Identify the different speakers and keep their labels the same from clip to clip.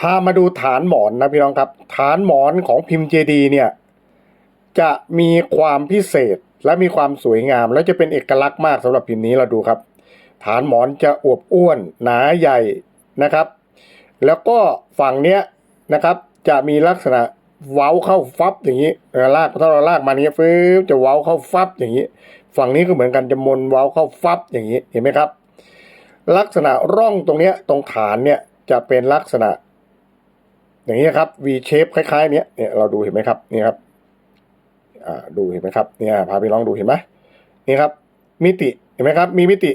Speaker 1: พามาดูฐานหมอนนะพี่น้องครับ ฐานหมอนของพิมพ์เจดีเนี่ย จะมีความพิเศษและมีความสวยงาม และจะเป็นเอกลักษณ์มากสำหรับพิมพ์นี้เราดูครับ ฐานหมอนจะอวบอ้วน หนาใหญ่นะครับ แล้วก็ฝั่งเนี้ยนะครับ จะมีลักษณะเว้าเข้าฟับอย่างนี้เวลาลากถ้าเราลากมาเนี้ยฟื้จะเว้าเข้าฟับอย่างนี้ ฝั่งนี้ก็เหมือนกันจะมนเว้าเข้าฟับอย่างนี้เห็นไหมครับ ลักษณะร่องตรงเนี้ยตรงฐานเนี่ยจะเป็นลักษณะ อย่างนี้ครับ V shape คล้ายๆเนี้ยเนี่ยเราดูเห็นไหมครับนี่ครับอ่าดูเห็นไหมครับเนี่ยพาไปลองดูเห็นไหมนี่ครับ มิติเห็นไหมครับ มีมิติ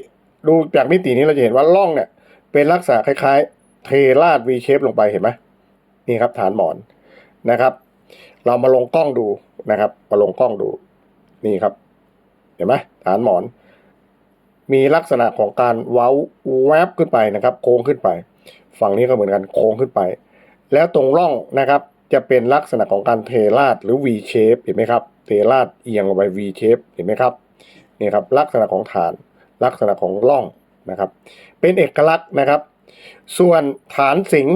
Speaker 1: ดูจากมิตินี้เราจะเห็นว่าร่องเนี่ย เป็นลักษณะคล้ายๆ เทราด V shape ลงไปเห็นไหมนี่ครับฐานหมอนนะครับ เรามาลงกล้องดูนะครับ มาลงกล้องดูนี่ครับ เห็นไหมฐานหมอน มีลักษณะของการเว้าแวบขึ้นไปนะครับ โค้งขึ้นไป ฝั่งนี้ก็เหมือนกันโค้งขึ้นไป แล้วตรงร่องนะครับจะเป็นลักษณะของการเทราดหรือ V shape เห็นไหมครับ เทราดเอียงออกไป V shape เห็นไหมครับนี่ครับลักษณะของฐานลักษณะของร่องนะครับ เป็นเอกลักษณ์นะครับ ส่วนฐานสิง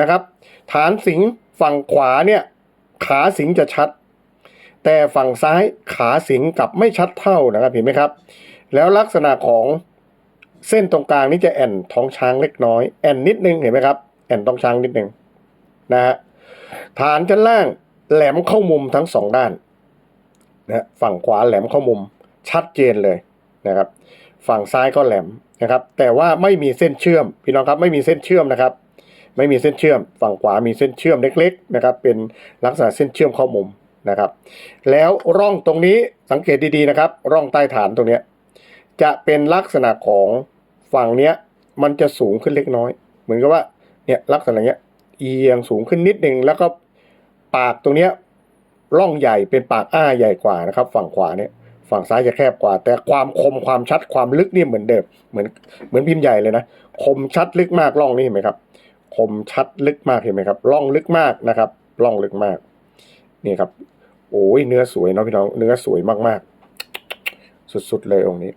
Speaker 1: นะครับ ฐานสิงฝั่งขวาเนี่ยขาสิงจะชัด แต่ฝั่งซ้ายขาสิงกับไม่ชัดเท่านะครับเห็นไหมครับ แล้วลักษณะของเส้นตรงกลางนี่จะแอนท้องช้างเล็กน้อยแอนนิดนึงเห็นไหมครับแอนท้องช้างนิดนึง นะฮะฐานชั้นล่างแหลมเข้ามุมทั้งสองด้านนะฝั่งขวาแหลมเข้ามุมชัดเจนเลยนะครับ ฝั่งซ้ายก็แหลมนะครับ แต่ว่าไม่มีเส้นเชื่อมพี่น้องครับไม่มีเส้นเชื่อมนะครับ ไม่มีเส้นเชื่อม ฝั่งขวามีเส้นเชื่อมเล็กๆนะครับ เป็นลักษณะเส้นเชื่อมเข้ามุมนะครับ แล้วร่องตรงนี้สังเกตดีๆนะครับ ร่องใต้ฐานตรงนี้จะเป็นลักษณะของฝั่งเนี้ยมันจะสูงขึ้นเล็กน้อย เหมือนกับว่าเนี่ยลักษณะเนี้ย เอียงสูงขึ้นนิดหนึ่งแล้วก็ปากตรงเนี้ยร่องใหญ่เป็นปากอ้าใหญ่กว่านะครับ ฝั่งขวาเนี่ยฝั่งซ้ายจะแคบกว่า แต่ความคมความชัดความลึกนี่เหมือนเดิมเหมือนเหมือนพิมพ์ใหญ่เลยนะคมชัดลึกมากร่องนี่เห็นไหมครับ คมชัดลึกมากเห็นไหมครับร่องลึกมากนะครับร่องลึกมากนี่ครับ โอ้ยเนื้อสวยเนาะพี่น้องเนื้อสวยมากๆ สุดๆเลยองค์นี้